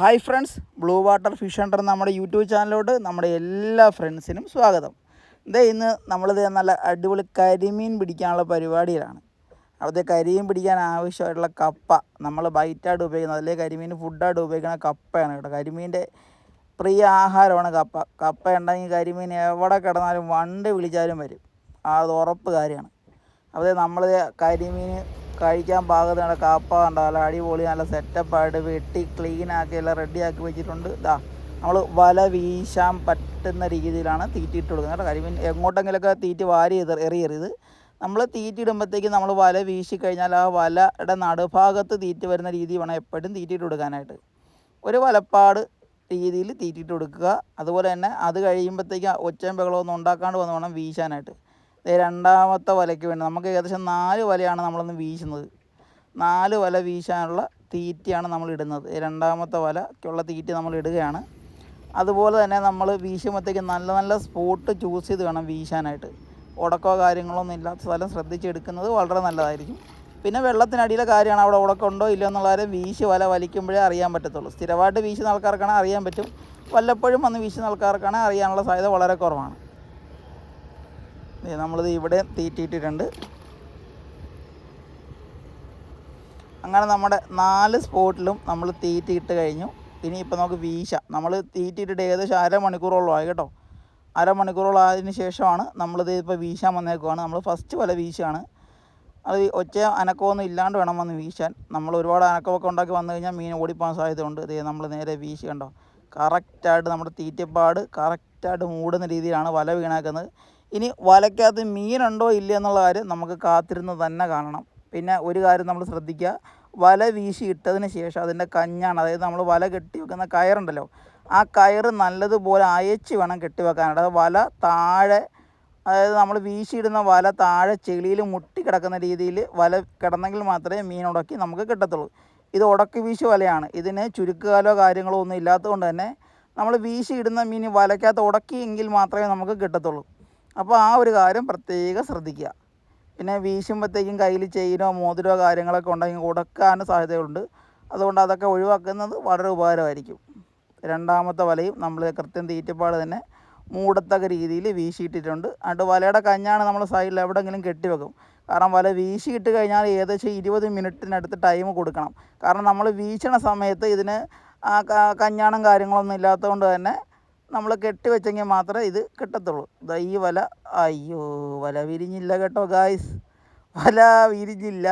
Hi friends Blue Water Fish Hunter നമ്മുടെ YouTube ചാനലിലോട്ട് നമ്മുടെ എല്ലാ ഫ്രണ്ട്സിനും സ്വാഗതം. ഇതേ ഇന്ന് നമ്മളിത് നല്ല അടിപൊളി കരിമീൻ പിടിക്കാനുള്ള പരിപാടിയിലാണ്. അവിടുത്തെ കരിമീൻ പിടിക്കാൻ ആവശ്യമായിട്ടുള്ള കപ്പ നമ്മൾ ബൈറ്റായിട്ട് ഉപയോഗിക്കുന്നത് അതിലെ കരിമീൻ ഫുഡായിട്ട് ഉപയോഗിക്കുന്ന കപ്പയാണ് കേട്ടോ. കരിമീന്റെ പ്രിയ ആഹാരമാണ് കപ്പ. കപ്പ ഉണ്ടെങ്കിൽ കരിമീൻ എവിടെ കിടന്നാലും വണ്ട് വിളിച്ചാലും വരും. അത് ഉറപ്പ് കാര്യമാണ്. അതെ നമ്മളിത് കരിമീൻ കഴിക്കാൻ പാകത്തിനുള്ള കപ്പ കണ്ട? നല്ല അടിപൊളി നല്ല സെറ്റപ്പായിട്ട് വെട്ടി ക്ലീനാക്കി എല്ലാം റെഡിയാക്കി വെച്ചിട്ടുണ്ട്. ഇതാ നമ്മൾ വല വീശാൻ പറ്റുന്ന രീതിയിലാണ് തീറ്റിയിട്ട് കൊടുക്കുന്നത് കേട്ടോ. കരിമീൻ എങ്ങോട്ടെങ്കിലൊക്കെ തീറ്റി വാരി എറി- എറിയരുത്. നമ്മൾ തീറ്റിയിടുമ്പോഴത്തേക്കും നമ്മൾ വല വീശി കഴിഞ്ഞാൽ ആ വലയുടെ നടുഭാഗത്ത് തീറ്റി വരുന്ന രീതി വേണം എപ്പോഴും തീറ്റിയിട്ട് കൊടുക്കാനായിട്ട്. ഒരു വലപ്പാട് രീതിയിൽ തീറ്റിയിട്ട് കൊടുക്കുക. അതുപോലെ തന്നെ അത് കഴിയുമ്പോഴത്തേക്കും ഒച്ചയും ബഹളമൊന്നും ഉണ്ടാക്കാണ്ട് വന്ന് വേണം വീശാനായിട്ട്. രണ്ടാമത്തെ വലയ്ക്ക് വേണ്ടി നമുക്ക് ഏകദേശം നാല് വലയാണ് നമ്മളൊന്ന് വീശുന്നത്. നാല് വല വീശാനുള്ള തീറ്റയാണ് നമ്മൾ ഇടുന്നത്. രണ്ടാമത്തെ വലയ്ക്കുള്ള തീറ്റ നമ്മൾ ഇടുകയാണ്. അതുപോലെ തന്നെ നമ്മൾ വീശുമ്പോഴത്തേക്ക് നല്ല നല്ല സ്പോട്ട് ചൂസ് ചെയ്ത് വേണം വീശാനായിട്ട്. ഉടക്കോ കാര്യങ്ങളൊന്നും ഇല്ലാത്ത സ്ഥലം ശ്രദ്ധിച്ചെടുക്കുന്നത് വളരെ നല്ലതായിരിക്കും. പിന്നെ വെള്ളത്തിനടിയിലെ കാര്യമാണ് അവിടെ ഉടക്കമുണ്ടോ ഇല്ലയോ എന്നുള്ളവരെ വീശി വല വലിക്കുമ്പോഴേ അറിയാൻ പറ്റത്തുള്ളൂ. സ്ഥിരമായിട്ട് വീശുന്ന ആൾക്കാർക്കാണെങ്കിൽ അറിയാൻ പറ്റും. വല്ലപ്പോഴും വന്ന് വീശുന്ന ആൾക്കാർക്കാണെങ്കിൽ അറിയാനുള്ള സാധ്യത വളരെ കുറവാണ്. നമ്മളിത് ഇവിടെ തീറ്റിയിട്ടിട്ടുണ്ട്. അങ്ങനെ നമ്മുടെ നാല് സ്പോട്ടിലും നമ്മൾ തീറ്റിയിട്ട് കഴിഞ്ഞു. ഇനി ഇനിയിപ്പോൾ നമുക്ക് വീശ. നമ്മൾ തീറ്റിയിട്ടിട്ട് ഏകദേശം അരമണിക്കൂറോളം ആയി കേട്ടോ. അരമണിക്കൂറോളം ആയതിന് ശേഷമാണ് നമ്മളിത് ഇപ്പോൾ വീശാൻ വന്നേക്കുവാണ്. നമ്മൾ ഫസ്റ്റ് വല വീശാണ് അത് ഒച്ച അനക്കമൊന്നും ഇല്ലാണ്ട് വേണം വന്ന് വീശാൻ. നമ്മൾ ഒരുപാട് അനക്കമൊക്കെ ഉണ്ടാക്കി വന്നു കഴിഞ്ഞാൽ മീൻ ഓടിപ്പോകാൻ സാധ്യതയുണ്ട്. ഇതേ നമ്മൾ നേരെ വീശി കണ്ടോ. കറക്റ്റായിട്ട് നമ്മുടെ തീറ്റപ്പാട് കറക്റ്റായിട്ട് മൂടുന്ന രീതിയിലാണ് വല വീണാക്കുന്നത്. ഇനി വലയ്ക്കകത്ത് മീനുണ്ടോ ഇല്ല എന്നുള്ള കാര്യം നമുക്ക് കാത്തിരുന്ന് തന്നെ കാണണം. പിന്നെ ഒരു കാര്യം നമ്മൾ ശ്രദ്ധിക്കുക വല വീശി ഇട്ടതിന് ശേഷം അതിന്റെ കഞ്ഞാണ് അതായത് നമ്മൾ വല കെട്ടി വെക്കുന്ന കയറുണ്ടല്ലോ ആ കയറ് നല്ലതുപോലെ അയച്ച് വേണം കെട്ടി വെക്കാനായിട്ട്. അത് വല താഴെ അതായത് നമ്മൾ വീശിയിടുന്ന വല താഴെ ചെളിയിൽ മുട്ടി കിടക്കുന്ന രീതിയിൽ വല കിടന്നെങ്കിൽ മാത്രമേ മീൻ ഉടക്കി നമുക്ക് കിട്ടത്തുള്ളൂ. ഇത് ഉടക്കി വീശി വലയാണ്. ഇതിന് ചുരുക്കുകാലോ കാര്യങ്ങളോ ഒന്നും ഇല്ലാത്തതുകൊണ്ട് തന്നെ നമ്മൾ വീശിയിടുന്ന മീൻ വലയ്ക്കകത്ത് ഉടക്കിയെങ്കിൽ മാത്രമേ നമുക്ക് കിട്ടത്തുള്ളൂ. അപ്പോൾ ആ ഒരു കാര്യം പ്രത്യേകം ശ്രദ്ധിക്കുക. പിന്നെ വീശുമ്പോഴത്തേക്കും കയ്യിൽ ചെയിനോ മോതിരോ കാര്യങ്ങളൊക്കെ ഉണ്ടെങ്കിൽ കൊടുക്കാൻ സാധ്യതയുണ്ട് അതുകൊണ്ട് അതൊക്കെ ഒഴിവാക്കുന്നത് വളരെ ഉപകാരമായിരിക്കും. രണ്ടാമത്തെ വലയും നമ്മൾ കൃത്യം തീറ്റപ്പാട് തന്നെ മൂടത്തക്ക രീതിയിൽ വീശിയിട്ടിട്ടുണ്ട്. അതുകൊണ്ട് വലയുടെ കഞ്ഞാണ് നമ്മൾ സൈഡിൽ എവിടെയെങ്കിലും കെട്ടിവെക്കും. കാരണം വല വീശിയിട്ട് കഴിഞ്ഞാൽ ഏകദേശം ഇരുപത് മിനിറ്റിനടുത്ത് ടൈം കൊടുക്കണം. കാരണം നമ്മൾ വീശണ സമയത്ത് ഇതിന് കഞ്ഞാണം കാര്യങ്ങളൊന്നും ഇല്ലാത്തതുകൊണ്ട് തന്നെ നമ്മൾ കെട്ടി വെച്ചെങ്കിൽ മാത്രമേ ഇത് കിട്ടത്തുള്ളൂ. ദാ ഈ വല അയ്യോ വല വിരിഞ്ഞില്ല കേട്ടോ ഗായ്സ് വല വിരിഞ്ഞില്ല.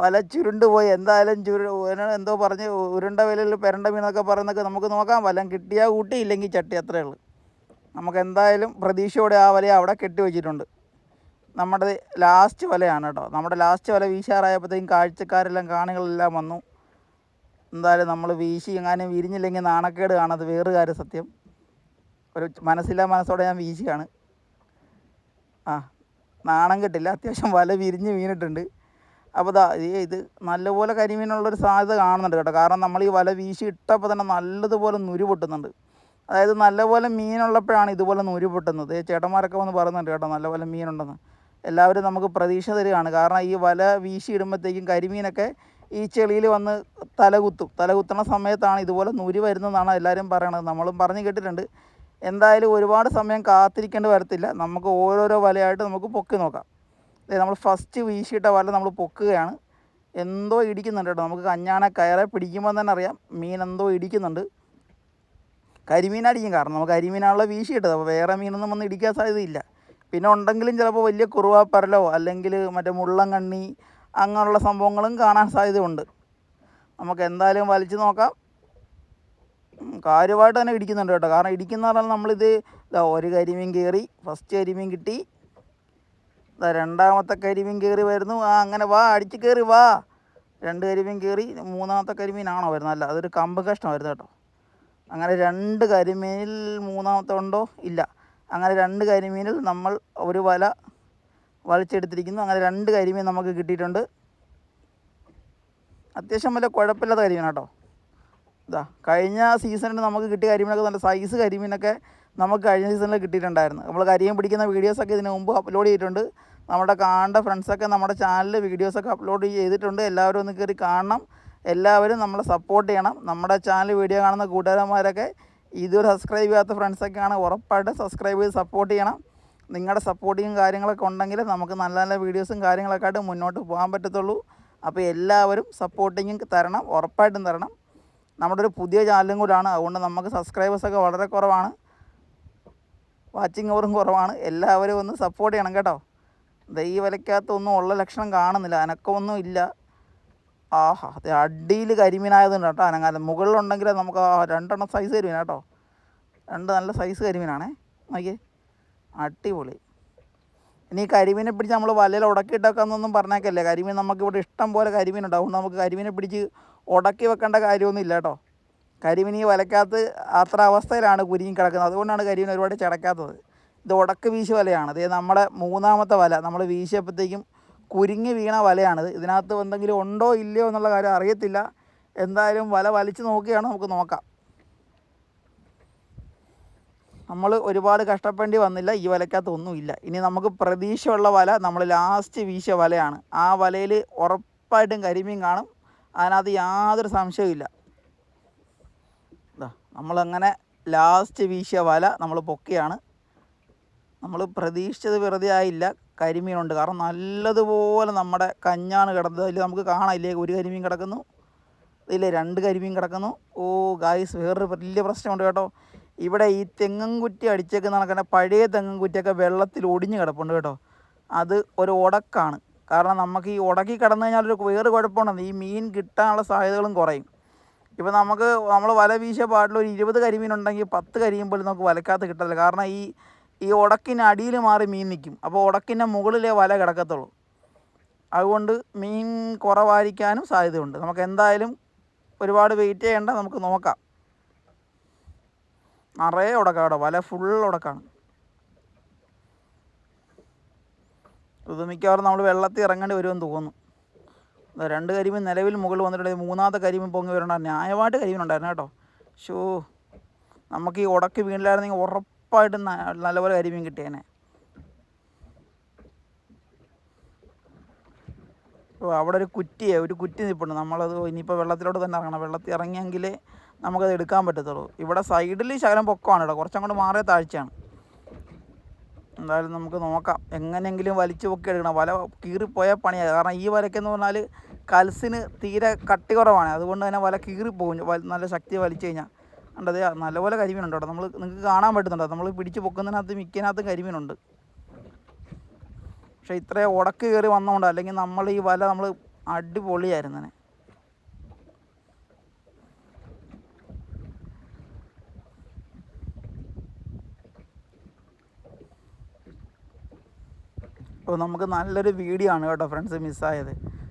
വല ചുരുണ്ട് പോയി. എന്തായാലും ചുരു എന്തോ പറഞ്ഞ് ഉരുണ്ട വിലയിൽ പെരണ്ട മീനൊക്കെ പറയുന്നൊക്കെ നമുക്ക് നോക്കാം. വലം കിട്ടിയാൽ കൂട്ടി ഇല്ലെങ്കിൽ ചട്ടി അത്രയേ ഉള്ളൂ. നമുക്ക് എന്തായാലും പ്രതീക്ഷയോടെ ആ വല അവിടെ കെട്ടി വെച്ചിട്ടുണ്ട്. നമ്മുടെ ലാസ്റ്റ് വലയാണ് കേട്ടോ. നമ്മുടെ ലാസ്റ്റ് വല വീശാറായപ്പോഴത്തേക്കും കാഴ്ചക്കാരെല്ലാം കാണികളെല്ലാം വന്നു. എന്തായാലും നമ്മൾ വീശി എങ്ങാനും വിരിഞ്ഞില്ലെങ്കിൽ നാണക്കേട് കാണാതെ വേറൊരു കാര്യം സത്യം. ഒരു മനസ്സില്ലാ മനസ്സോടെ ഞാൻ വീശിയാണ്. ആ നാണം കിട്ടില്ല. അത്യാവശ്യം വല വിരിഞ്ഞ് വീണിട്ടുണ്ട്. അപ്പോൾ ദാ ഇത് നല്ലപോലെ കരിമീനുള്ളൊരു സാധ്യത കാണുന്നുണ്ട് കേട്ടോ. കാരണം നമ്മൾ ഈ വല വീശി ഇട്ടപ്പോൾ തന്നെ നല്ലതുപോലെ നുരു പൊട്ടുന്നുണ്ട്. അതായത് നല്ലപോലെ മീനുള്ളപ്പോഴാണ് ഇതുപോലെ നുരു പൊട്ടുന്നത്. ചേട്ടന്മാരൊക്കെ വന്ന് പറയുന്നുണ്ട് കേട്ടോ നല്ലപോലെ മീനുണ്ടെന്ന്. എല്ലാവരും നമുക്ക് പ്രതീക്ഷ തരികയാണ്. കാരണം ഈ വല വീശി ഇടുമ്പോഴത്തേക്കും കരിമീനൊക്കെ ഈ ചെളിയിൽ വന്ന് തലകുത്തും. തലകുത്തണ സമയത്താണ് ഇതുപോലെ നൂരി വരുന്നതെന്നാണ് എല്ലാവരും പറയണത്. നമ്മളും പറഞ്ഞു കേട്ടിട്ടുണ്ട്. എന്തായാലും ഒരുപാട് സമയം കാത്തിരിക്കേണ്ടി വരത്തില്ല. നമുക്ക് ഓരോരോ വലയായിട്ട് നമുക്ക് പൊക്കി നോക്കാം. നമ്മൾ ഫസ്റ്റ് വീശിയിട്ട വല നമ്മൾ പൊക്കുകയാണ്. എന്തോ ഇടിക്കുന്നുണ്ട് കേട്ടോ. നമുക്ക് കഞ്ഞാണ കയറെ പിടിക്കുമ്പോൾ തന്നെ അറിയാം. മീൻ എന്തോ ഇടിക്കുന്നുണ്ട്. കരിമീനടിക്കും. കാരണം നമുക്ക് കരിമീനാണല്ലോ വീശിയിട്ടത്. അപ്പോൾ വേറെ മീനൊന്നും വന്ന് ഇടിക്കാൻ സാധ്യതയില്ല. പിന്നെ ഉണ്ടെങ്കിലും ചിലപ്പോൾ വലിയ കുറുവാപ്പരലോ അല്ലെങ്കിൽ മറ്റേ മുള്ളൻ മുള്ളങ്കണ്ണി അങ്ങനെയുള്ള സംഭവങ്ങളും കാണാൻ സാധ്യതയുണ്ട്. നമുക്ക് എന്തായാലും വലിച്ചു നോക്കാം. കാര്യമായിട്ട് തന്നെ ഇടിക്കുന്നുണ്ട് കേട്ടോ. കാരണം ഇടിക്കുന്ന പറഞ്ഞാൽ നമ്മളിത് ഇതാ ഒരു കരിമീൻ കയറി ഫസ്റ്റ് കരിമീൻ കിട്ടി. ഇതാ രണ്ടാമത്തെ കരിമീൻ കയറി വരുന്നു. ആ അങ്ങനെ വാ അടിച്ച് കയറി വാ. രണ്ട് കരിമീൻ കയറി മൂന്നാമത്തെ കരിമീനാണോ വരുന്നത്? അല്ല അതൊരു കമ്പ് കഷ്ണം വരുന്നത് കേട്ടോ. അങ്ങനെ രണ്ട് കരിമീനിൽ മൂന്നാമത്തെ ഉണ്ടോ? ഇല്ല. അങ്ങനെ രണ്ട് കരിമീനിൽ നമ്മൾ ഒരു വല വലിച്ചെടുത്തിരിക്കുന്നു. അങ്ങനെ രണ്ട് കരിമീൻ നമുക്ക് കിട്ടിയിട്ടുണ്ട്. അത്യാവശ്യം വല്ല കുഴപ്പമില്ലാത്ത കരിമീൻ കേട്ടോ. ഇതാ കഴിഞ്ഞ സീസണിൽ നമുക്ക് കിട്ടിയ കരിമീനൊക്കെ നല്ല സൈസ് കരിമീനൊക്കെ നമുക്ക് കഴിഞ്ഞ സീസണിൽ കിട്ടിയിട്ടുണ്ടായിരുന്നു. നമ്മൾ കരിമീൻ പിടിക്കുന്ന വീഡിയോസൊക്കെ ഇതിന് മുമ്പ് അപ്ലോഡ് ചെയ്തിട്ടുണ്ട്. നമ്മുടെ കാണേണ്ട ഫ്രണ്ട്സൊക്കെ നമ്മുടെ ചാനലിൽ വീഡിയോസൊക്കെ അപ്ലോഡ് ചെയ്തിട്ടുണ്ട്. എല്ലാവരും ഒന്ന് കയറി കാണണം. എല്ലാവരും നമ്മളെ സപ്പോർട്ട് ചെയ്യണം. നമ്മുടെ ചാനൽ വീഡിയോ കാണുന്ന കൂട്ടുകാരന്മാരൊക്കെ ഇതുവരെ സബ്സ്ക്രൈബ് ചെയ്യാത്ത ഫ്രണ്ട്സൊക്കെയാണ് ഉറപ്പായിട്ട് സബ്സ്ക്രൈബ് ചെയ്ത് സപ്പോർട്ട് ചെയ്യണം. നിങ്ങളുടെ സപ്പോർട്ടിങ്ങും കാര്യങ്ങളൊക്കെ ഉണ്ടെങ്കിൽ നമുക്ക് നല്ല നല്ല വീഡിയോസും കാര്യങ്ങളൊക്കെ ആയിട്ട് മുന്നോട്ട് പോകാൻ പറ്റത്തുള്ളൂ. അപ്പോൾ എല്ലാവരും സപ്പോർട്ടിങ്ങും തരണം ഉറപ്പായിട്ടും തരണം. നമ്മുടെ ഒരു പുതിയ ചാനലും കൂടാണ്. അതുകൊണ്ട് നമുക്ക് സബ്സ്ക്രൈബേഴ്സൊക്കെ വളരെ കുറവാണ്. വാച്ചിങ് ഓവറും കുറവാണ്. എല്ലാവരും ഒന്ന് സപ്പോർട്ട് ചെയ്യണം കേട്ടോ. ഈ വിലക്കകത്തൊന്നും ഉള്ള ലക്ഷണം കാണുന്നില്ല. അനക്കമൊന്നും ഇല്ല. ആഹാ അടിയിൽ കരിമീനായതുകൊണ്ട് കേട്ടോ. അനങ്ങാതെ മുകളിലുണ്ടെങ്കിൽ നമുക്ക് ആ രണ്ടെണ്ണം സൈസ് കരിമീൻ കേട്ടോ. രണ്ട് നല്ല സൈസ് കരിമീനാണേ. നോക്കിയേ. അടിപൊളി. ഇനി കരിമീനെ പിടിച്ച് നമ്മൾ വലയിൽ ഉടക്കിയിട്ടൊക്കെന്നൊന്നും പറഞ്ഞേക്കല്ലേ. കരിമീൻ നമുക്ക് ഇവിടെ ഇഷ്ടം പോലെ കരിമീൻ ഉണ്ട്. അതുകൊണ്ട് നമുക്ക് കരിമീനെ പിടിച്ച് ഉടക്കി വെക്കേണ്ട കാര്യമൊന്നും ഇല്ല കേട്ടോ. കരിമീൻ ഈ വലക്കകത്ത് അത്ര അവസ്ഥയിലാണ് കുരുങ്ങി കിടക്കുന്നത്. അതുകൊണ്ടാണ് കരിമീൻ ഒരുപാട് ചടക്കാത്തത്. ഇത് ഉടക്ക് വീശ് വലയാണ്. ഇത് നമ്മുടെ മൂന്നാമത്തെ വല. നമ്മൾ വീശിയപ്പോഴത്തേക്കും കുരുങ്ങി വീണ വലയാണിത്. ഇതിനകത്ത് എന്തെങ്കിലും ഉണ്ടോ ഇല്ലയോ എന്നുള്ള കാര്യം അറിയത്തില്ല. എന്തായാലും വല വലിച്ചു നോക്കിയാണ് നമുക്ക് നോക്കാം. നമ്മൾ ഒരുപാട് കഷ്ടപ്പെടേണ്ടി വന്നില്ല ഈ വലക്കകത്ത് ഒന്നുമില്ല ഇനി നമുക്ക് പ്രതീക്ഷയുള്ള വല നമ്മൾ ലാസ്റ്റ് വീശിയ വലയാണ്. ആ വലയിൽ ഉറപ്പായിട്ടും കരിമീൻ കാണും. അതിനകത്ത് യാതൊരു സംശയവും ഇതാ നമ്മളങ്ങനെ ലാസ്റ്റ് വീശിയ വല നമ്മൾ പൊക്കിയാണ്. നമ്മൾ പ്രതീക്ഷിച്ചത് വെറുതെ ആയില്ല കരിമീനുണ്ട്. കാരണം നല്ലതുപോലെ നമ്മുടെ കഞ്ഞാണ് കിടന്നത്. അതിൽ നമുക്ക് കാണാം ഇല്ലേ ഒരു കരിമീൻ കിടക്കുന്നു. ഇതിൽ രണ്ട് കരിമീൻ കിടക്കുന്നു. ഓ ഗായ്സ് വേറൊരു വലിയ പ്രശ്നമുണ്ട് കേട്ടോ. ഇവിടെ ഈ തെങ്ങും കുറ്റി അടിച്ചേക്കുന്ന കണക്കന്നെ പഴയ തെങ്ങും കുറ്റിയൊക്കെ വെള്ളത്തിൽ ഒടിഞ്ഞ് കിടപ്പുണ്ട് കേട്ടോ. അത് ഒരു ഉടക്കാണ് കാരണം നമുക്ക് ഈ ഉടക്കി കിടന്നു കഴിഞ്ഞാൽ ഒരു വേറെ കുഴപ്പമുണ്ടെന്ന് ഈ മീൻ കിട്ടാനുള്ള സാധ്യതകളും കുറയും. ഇപ്പോൾ നമുക്ക് നമ്മൾ വല വീശിയ പാട്ടിൽ ഒരു ഇരുപത് കരിമീൻ ഉണ്ടെങ്കിൽ പത്ത് കരിയും പോലും നമുക്ക് വലക്കാത്ത കിട്ടത്തില്ല. കാരണം ഈ ഈ ഉടക്കിന് അടിയിൽ മാറി മീൻ നിൽക്കും. അപ്പോൾ ഉടക്കിന്റെ മുകളിലേ വല കിടക്കത്തുള്ളൂ. അതുകൊണ്ട് മീൻ കുറവായിരിക്കാനും സാധ്യതയുണ്ട്. നമുക്ക് എന്തായാലും ഒരുപാട് വെയിറ്റ് ചെയ്യേണ്ട. നമുക്ക് നോക്കാം. നിറയെ ഉടക്കാം അവിടെ വല ഫുൾ ഉടക്കാണ്. ഇത് മിക്കവാറും നമ്മൾ വെള്ളത്തിൽ ഇറങ്ങേണ്ടി വരുമെന്ന് തോന്നുന്നു. രണ്ട് കരിമീൻ നിലവിൽ മുകളിൽ വന്നിട്ടുണ്ട്. മൂന്നാമത്തെ കരിമീൻ പൊങ്ങി വരണ്ടായിരുന്നു ന്യായമായിട്ട് കരിമീൻ ഉണ്ടായിരുന്നു കേട്ടോ. ഷോ നമുക്ക് ഈ ഉടക്ക് വീണില്ലായിരുന്നെങ്കിൽ ഉറപ്പായിട്ടും നല്ലപോലെ കരിമീൻ കിട്ടിയേനെ. ഓ അവിടെ ഒരു കുറ്റിയെ ഒരു കുറ്റി നിൽപ്പുണ്ട് നമ്മളത് ഇനിയിപ്പോൾ വെള്ളത്തിലോട്ട് തന്നെ ഇറങ്ങണം. വെള്ളത്തിൽ ഇറങ്ങിയെങ്കിലേ നമുക്കത് എടുക്കാൻ പറ്റത്തുള്ളൂ. ഇവിടെ സൈഡിൽ ശകലം പൊക്കമാണ് കേട്ടോ കുറച്ചങ്ങോട്ട് മാറിയ താഴ്ചയാണ്. എന്തായാലും നമുക്ക് നോക്കാം. എങ്ങനെയെങ്കിലും വലിച്ചു പൊക്കി എടുക്കണം. വല കീറിപ്പോയാൽ പണിയാണ് കാരണം ഈ വലക്കെന്ന് പറഞ്ഞാൽ കൽസിന് തീരെ കട്ടി കുറവാണ്. അതുകൊണ്ട് തന്നെ വല കീറിപ്പോകും. നല്ല ശക്തി വലിച്ചു കഴിഞ്ഞാൽ കണ്ടത് നല്ലപോലെ കരിമീനുണ്ട് കേട്ടോ. നമ്മൾ നിങ്ങൾക്ക് കാണാൻ പറ്റുന്നുണ്ടോ. നമ്മൾ പിടിച്ച് പൊക്കുന്നതിനകത്ത് മിക്കതിനകത്തും കരിമീനുണ്ട്. പക്ഷേ ഇത്രയും ഉടക്ക് കയറി വന്നതുകൊണ്ട് അല്ലെങ്കിൽ നമ്മൾ ഈ വല നമ്മൾ അടിപൊളിയായിരുന്നേ അപ്പോൾ നമുക്ക് നല്ലൊരു വീഡിയോ ആണ് കേട്ടോ ഫ്രണ്ട്സ് മിസ്സായത്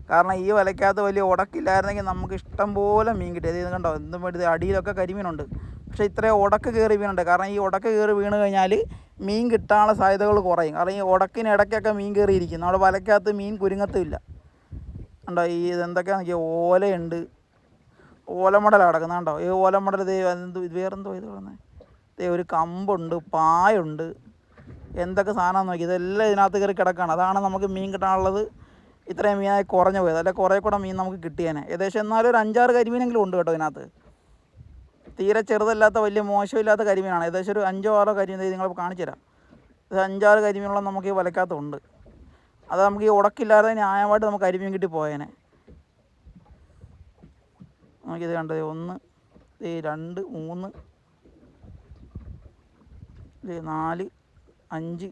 കാരണം ഈ വലയ്ക്കകത്ത് വലിയ ഉടക്കില്ലായിരുന്നെങ്കിൽ നമുക്ക് ഇഷ്ടം പോലെ മീൻ കിട്ടി. ഇത് കണ്ടോ? എന്തും വേണ്ടി അടിയിലൊക്കെ കരിമീനുണ്ട്. പക്ഷേ ഇത്രയും ഉടക്ക് കയറി വീണുണ്ട്. കാരണം ഈ ഉടക്ക് കയറി വീണ് കഴിഞ്ഞാൽ മീൻ കിട്ടാനുള്ള സാധ്യതകൾ കുറയും. കാരണം ഈ ഉടക്കിന് ഇടയ്ക്കൊക്കെ മീൻ കയറിയിരിക്കും നമ്മുടെ വലയ്ക്കകത്ത് മീൻ കുരുങ്ങത്തുമില്ല. കണ്ടോ? ഈ ഇതെന്തൊക്കെയാണെന്ന് വെച്ചാൽ ഓലയുണ്ട്. ഓലമടലാണ് കിടക്കുന്നത് കണ്ടോ? ഈ ഓലമടൽ ഇത് വേറെന്തോ ഇത് കിടന്നത് ഒരു കമ്പുണ്ട് പായുണ്ട്. എന്തൊക്കെ സാധനം നോക്കി ഇതെല്ലാം ഇതിനകത്ത് കയറി കിടക്കുകയാണ് അതാണ് നമുക്ക് മീൻ കിട്ടാനുള്ളത്. ഇത്രയും മീനായി കുറഞ്ഞു പോയത്. അല്ലെ കുറേ കൂടെ മീൻ നമുക്ക് കിട്ടിയേനെ. ഏകദേശം എന്നാലും ഒരു അഞ്ചാറ് കരിമീനെങ്കിലും ഉണ്ട് കേട്ടോ ഇതിനകത്ത്. തീരെ ചെറുതല്ലാത്ത വലിയ മോശമില്ലാത്ത കരിമീനാണ്. ഏകദേശം ഒരു അഞ്ചോ ആറോ കരിമീൻ നിങ്ങൾ കാണിച്ചു തരാം. ഇത് അഞ്ചാറ് കരിമീനോളം നമുക്ക് ഈ വലക്കകത്തുണ്ട്. അത് നമുക്ക് ഈ ഉടക്കില്ലാതെ ന്യായമായിട്ട് നമുക്ക് കരിമീൻ കിട്ടി പോയേനെ. നമുക്കിത് കണ്ടത് ഒന്ന് രണ്ട് മൂന്ന് നാല് അഞ്ച്